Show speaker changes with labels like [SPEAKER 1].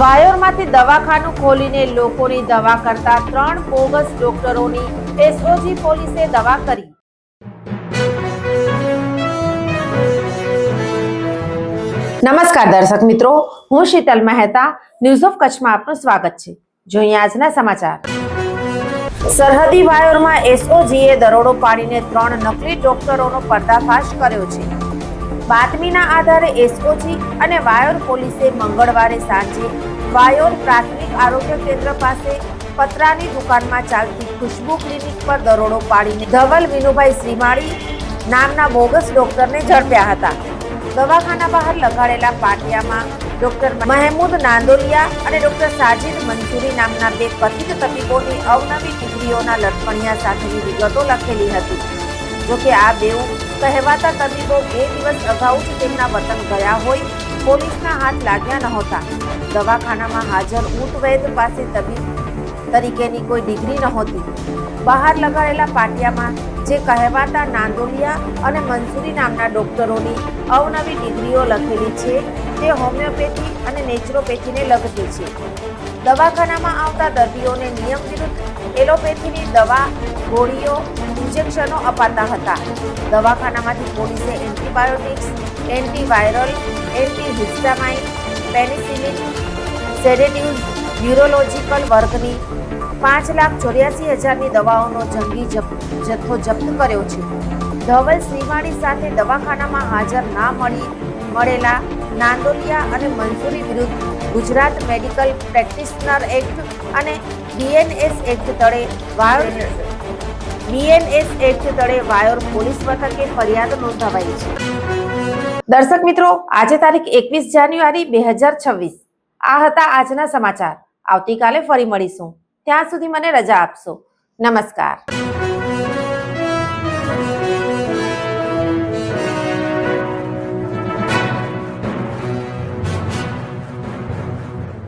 [SPEAKER 1] વાયોરમાંથી દવાખાનું ખોલીને લોકોની દવા કરતા ત્રણ બોગસ ડોક્ટરોની એસઓજી પોલીસે દવા કરી. નમસ્કાર દર્શક મિત્રો, હું શીતલ મહેતા ન્યૂઝ ઓફ કચ્છમાં આપનું સ્વાગત છે. જોઈએ આજના સમાચાર. સરહદી વાયોરમાં એસઓજીએ દરોડો પાડીને ત્રણ નકલી ડોક્ટરોનો પર્દાફાશ કર્યો છે. બાતમીના આધારે એસઓજી અને વાયોર પોલીસે મંગળવારે સાંજે વાયોર પ્રાથમિક આરોગ્ય કેન્દ્ર પાસે પતરાની દુકાનમાં ચાલતી ખુશ્બુ ક્લિનિક પર દરોડો પાડીને ધવલ વિનુભાઈ શ્રીમાળી નામના બોગસ ડોક્ટરને ઝડપ્યા હતા. દવાખાના બહાર લગાડેલા પાટિયામાં ડોક્ટર મહેમૂદ નાંદોલિયા અને ડોક્ટર સાજિદ મંજુરી નામના બે કથિત તબીબોની અવનવી ડિગ્રીઓના લટકણિયા સાથેની વિગતો લખેલી હતી. જોકે આ બેઉ કહેવાતા તબીબો બે દિવસ અગાઉ જ તેમના વતન ગયા હોય, પોલીસના હાથ લાગ્યા નહોતા. દવાખાનામાં હાજર ઊંટ વૈદ પાસે તબીબ તરીકેની કોઈ ડિગ્રી નહોતી. બહાર લગાડેલા પાટિયામાં જે કહેવાતા નાંદોલિયા અને મંસૂરી નામના ડોક્ટરોની અવનવી ડિગ્રીઓ લખેલી છે તે હોમિયોપેથી અને નેચરોપેથીને લગતી છે. દવાખાનામાં આવતા દર્દીઓને નિયમ વિરુદ્ધ એલોપેથીની દવા, ગોળીઓ, ઇન્જેક્શનો અપાતા હતા. દવાખાનામાંથી પોલીસે antibiotics, antiviral, antihistamine, penicillin sedatives neurological વર્ગની પાંચ લાખ ચોર્યાસી હજારની દવાઓનો જંગી જથ્થો જપ્ત કર્યો છે. ધવલ શ્રીમાળી સાથે દવાખાનામાં હાજર ના મળી, મળેલા નાંદોલિયા અને મંજૂરી વિરુદ્ધ ગુજરાત મેડિકલ પ્રેક્ટિશનર એક્ટ અને બીએનએસ એક્ટ તળે વાયોર બીએનએસ એક્ટ તળે વાયોર પોલીસ મથકે ફરિયાદ નોંધાવાઈ છે. દર્શક મિત્રો, આજે તારીખ એકવીસ જાન્યુઆરી બે હજાર છવ્વીસ. આ હતા આજના સમાચાર. આવતીકાલે ફરી મળીશું. ત્યાં સુધી મને રજા આપશો. નમસ્કાર.